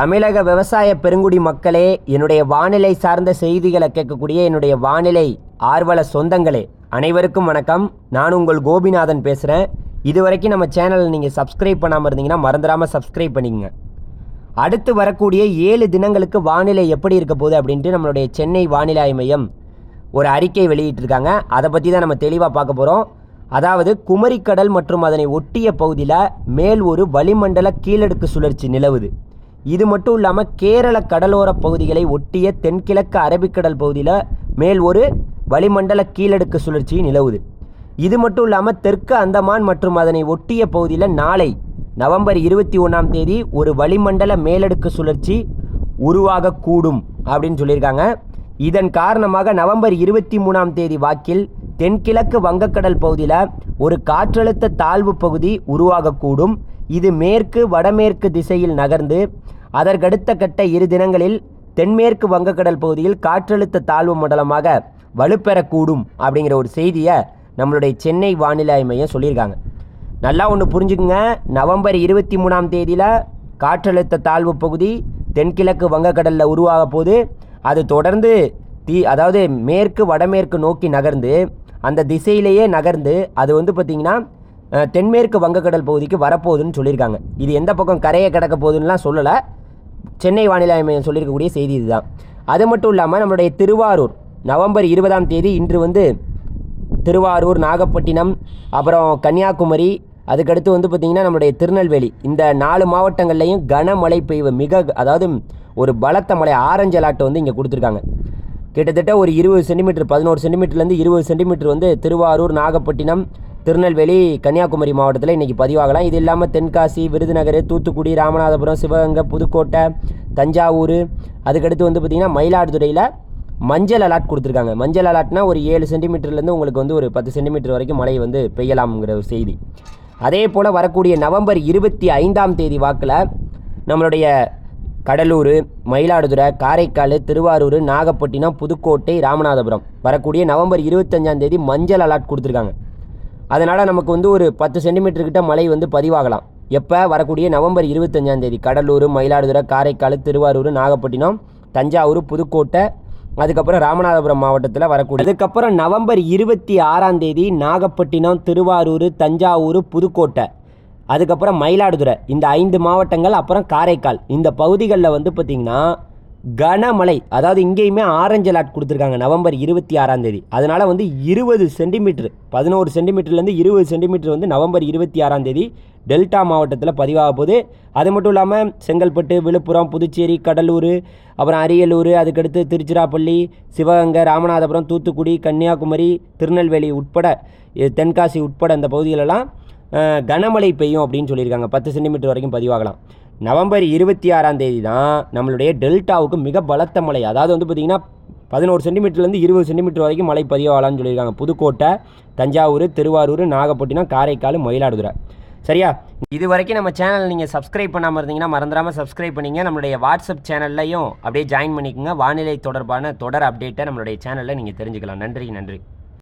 தமிழக விவசாய பெருங்குடி மக்களே என்னுடைய வானிலை சார்ந்த செய்திகளை கேட்கக்கூடிய என்னுடைய வானிலை ஆர்வல சொந்தங்களே அனைவருக்கும் வணக்கம். நான் உங்கள் கோபிநாதன் பேசுகிறேன் இது வரைக்கும் நம்ம சேனலை நீங்கள் சப்ஸ்கிரைப் பண்ணாமல் இருந்தீங்கன்னா மறந்துடாமல் சப்ஸ்கிரைப் பண்ணிக்கங்க. அடுத்து வரக்கூடிய ஏழு தினங்களுக்கு வானிலை எப்படி இருக்க போகுது அப்படின்ட்டு நம்மளுடைய சென்னை வானிலை மையம் ஒரு அறிக்கை வெளியிட்டிருக்காங்க. அதை பற்றி தான் நம்ம தெளிவாக பார்க்க போகிறோம் அதாவது குமரிக்கடல் மற்றும் அதனை ஒட்டிய பகுதியில் மேல் ஒரு வளிமண்டல கீழடுக்கு சுழற்சி நிலவுது. இது மட்டும் இல்லாமல் கேரள கடலோர பகுதிகளை ஒட்டிய தென்கிழக்கு அரபிக்கடல் பகுதியில் மேல் ஒரு வளிமண்டல கீழடுக்கு சுழற்சி நிலவுது. இது மட்டும் இல்லாமல் தெற்கு அந்தமான் மற்றும் அதனை ஒட்டிய பகுதியில் நாளை நவம்பர் இருபத்தி ஒன்றாம் தேதி ஒரு வளிமண்டல மேலடுக்கு சுழற்சி உருவாகக்கூடும் அப்படின்னு சொல்லியிருக்காங்க. இதன் காரணமாக நவம்பர் இருபத்தி மூணாம் தேதி வாக்கில் தென்கிழக்கு வங்கக்கடல் பகுதியில் ஒரு காற்றழுத்த தாழ்வு பகுதி உருவாகக்கூடும். இது மேற்கு வடமேற்கு திசையில் நகர்ந்து அதற்கடுத்த கட்ட இரு தினங்களில் தென்மேற்கு வங்கக்கடல் பகுதியில் காற்றழுத்த தாழ்வு மண்டலமாக வலுப்பெறக்கூடும் அப்படிங்கிற ஒரு செய்தியை நம்மளுடைய சென்னை வானிலை மையம் சொல்லியிருக்காங்க. நல்லா ஒன்று புரிஞ்சுக்குங்க. நவம்பர் இருபத்தி மூணாம் தேதியில் காற்றழுத்த தாழ்வு பகுதி தென்கிழக்கு வங்கக்கடலில் உருவாக போகுது. அது தொடர்ந்து தீ அதாவது மேற்கு வடமேற்கு நோக்கி நகர்ந்து அந்த திசையிலேயே நகர்ந்து அது வந்து பார்த்திங்கன்னா தென்மேற்கு வங்கக்கடல் பகுதிக்கு வரப்போகுதுன்னு சொல்லியிருக்காங்க. இது எந்த பக்கம் கரையை கிடக்க போகுதுன்னுலாம் சொல்லலை. சென்னை வானிலை அமையம் மையம் சொல்லியிருக்கக்கூடிய செய்தி இதுதான். அது மட்டும் இல்லாமல் நம்மளுடைய திருவாரூர் நவம்பர் இருபதாம் தேதி இன்று வந்து திருவாரூர் நாகப்பட்டினம் அப்புறம் கன்னியாகுமரி அதுக்கடுத்து வந்து பார்த்திங்கன்னா நம்மளுடைய திருநெல்வேலி இந்த நாலு மாவட்டங்கள்லையும் கனமழை பெய்வு மிக அதாவது ஒரு பலத்த மழை ஆரஞ்சு அலாட்டை வந்து இங்கே கொடுத்துருக்காங்க. கிட்டத்தட்ட ஒரு இருபது சென்டிமீட்டர் பதினோரு சென்டிமீட்டர்லேருந்து இருபது சென்டிமீட்டர் வந்து திருவாரூர் நாகப்பட்டினம் திருநெல்வேலி கன்னியாகுமரி மாவட்டத்தில் இன்றைக்கி பதிவாகலாம். இது இல்லாமல் தென்காசி விருதுநகர் தூத்துக்குடி ராமநாதபுரம் சிவகங்கை புதுக்கோட்டை தஞ்சாவூர் அதுக்கடுத்து வந்து பார்த்திங்கன்னா மயிலாடுதுறையில் மஞ்சள் அலாட் கொடுத்துருக்காங்க. மஞ்சள் அலாட்னா ஒரு ஏழு சென்டிமீட்டர்லேருந்து உங்களுக்கு வந்து ஒரு பத்து சென்டிமீட்டர் வரைக்கும் மழை வந்து பெய்யலாம்ங்கிற ஒரு செய்தி. அதே போல் வரக்கூடிய நவம்பர் இருபத்தி ஐந்தாம் தேதி வாக்கில் நம்மளுடைய கடலூர் மயிலாடுதுறை காரைக்கால் திருவாரூர் நாகப்பட்டினம் புதுக்கோட்டை ராமநாதபுரம். வரக்கூடிய நவம்பர் இருபத்தஞ்சாம் தேதி மஞ்சள் அலாட் கொடுத்துருக்காங்க. அதனால் நமக்கு வந்து ஒரு பத்து சென்டிமீட்டர்கிட்ட மழை வந்து பதிவாகலாம். எப்போ? வரக்கூடிய நவம்பர் இருபத்தஞ்சாம் தேதி. கடலூர் மயிலாடுதுறை காரைக்கால் திருவாரூர் நாகப்பட்டினம் தஞ்சாவூர் புதுக்கோட்டை அதுக்கப்புறம் ராமநாதபுரம் மாவட்டத்தில் வரக்கூடிய அதுக்கப்புறம் நவம்பர் இருபத்தி ஆறாம் தேதி நாகப்பட்டினம் திருவாரூர் தஞ்சாவூர் புதுக்கோட்டை. அதுக்கப்புறம் மயிலாடுதுறை. இந்த ஐந்து மாவட்டங்கள் அப்புறம் காரைக்கால். இந்த பகுதிகளில் வந்து பார்த்திங்கன்னா கனமழை அதாவது இங்கேயுமே ஆரஞ்சு அலாட் கொடுத்துருக்காங்க நவம்பர் இருபத்தி ஆறாம் தேதி. அதனால் வந்து இருபது சென்டிமீட்டர் பதினோரு சென்டிமீட்டர்லேருந்து இருபது சென்டிமீட்டர் வந்து நவம்பர் இருபத்தி ஆறாம் தேதி டெல்டா மாவட்டத்தில் பதிவாக போகுது. அது மட்டும் இல்லாமல் செங்கல்பட்டு விழுப்புரம் புதுச்சேரி கடலூர் அப்புறம் அரியலூர் அதுக்கடுத்து திருச்சிராப்பள்ளி சிவகங்கை ராமநாதபுரம் தூத்துக்குடி கன்னியாகுமரி திருநெல்வேலி உட்பட தென்காசி உட்பட இந்த பகுதிகளெல்லாம் கனமழை பெய்யும் அப்படின்னு சொல்லியிருக்காங்க. பத்து சென்டிமீட்டர் வரைக்கும் பதிவாகலாம். நவம்பர் இருபத்தி ஆறாம் தேதி தான் நம்மளுடைய டெல்டாவுக்கு மிக பலத்த மழை. அதாவது வந்து பார்த்திங்கன்னா பதினோரு சென்டிமீட்டர்லேருந்து இருபது சென்டிமீட்டர் வரைக்கும் மழை பதிவாகலாம்னு சொல்லியிருக்காங்க. புதுக்கோட்டை தஞ்சாவூர் திருவாரூர் நாகப்பட்டினம் காரைக்கால் மயிலாடுதுறை. சரியா? இது வரைக்கும் நம்ம சேனல் நீங்கள் சப்ஸ்கிரைப் பண்ணாமல் இருந்தீங்கன்னா மறந்துடாமல் சப்ஸ்கிரைப் பண்ணிங்க. நம்மளுடைய வாட்ஸ்அப் சேனல்லையும் அப்படியே ஜாயின் பண்ணிக்கோங்க. வானிலை தொடர்பான தொடர் அப்டேட்டை நம்மளுடைய சேனலில் நீங்கள் தெரிஞ்சுக்கலாம். நன்றி நன்றி.